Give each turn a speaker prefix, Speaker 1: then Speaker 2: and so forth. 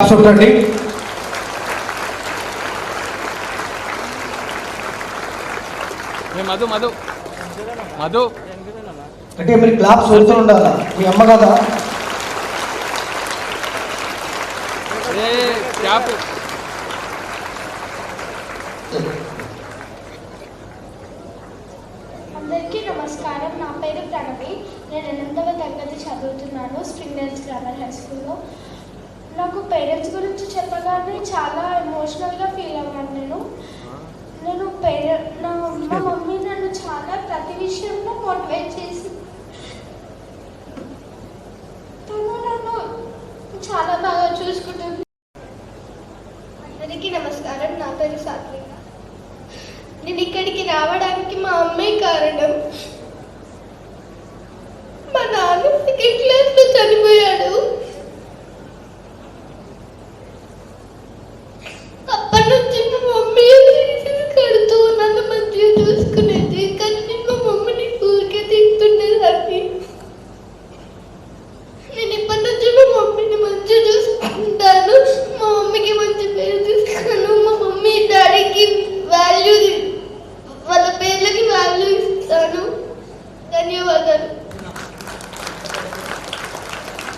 Speaker 1: చూడండి
Speaker 2: ఏ మధు మధు. మధు.
Speaker 1: అంటే మీరు క్లాప్స్ కొడుతూ ఉండాలా? మీ అమ్మ కదా?
Speaker 2: ఏ క్యాప్
Speaker 3: అందరికీ నమస్కారం. నా పేరు ప్రణవి. నేను ఎనిమిదవ తరగతి చదువుతున్నాను స్ప్రింగ్ గ్రామర్ హై స్కూల్లో. నాకు పేరెంట్స్ గురించి చెప్పగానే చాలా ఎమోషనల్గా ఫీల్ అయ్యాను నేను. నేను పేరె నా మా మమ్మీ నన్ను చాలా ప్రతి విషయంలో మోటివేట్ చేసి తను నన్ను చాలా బాగా చూసుకుంటుంది. అందరికీ నమస్కారం. నా పేరు సాత్విక. నేను ఇక్కడికి రావడానికి మా అమ్మే కారణం మా నాన్న సెకండ్ క్లాస్లో చనిపోయాడు.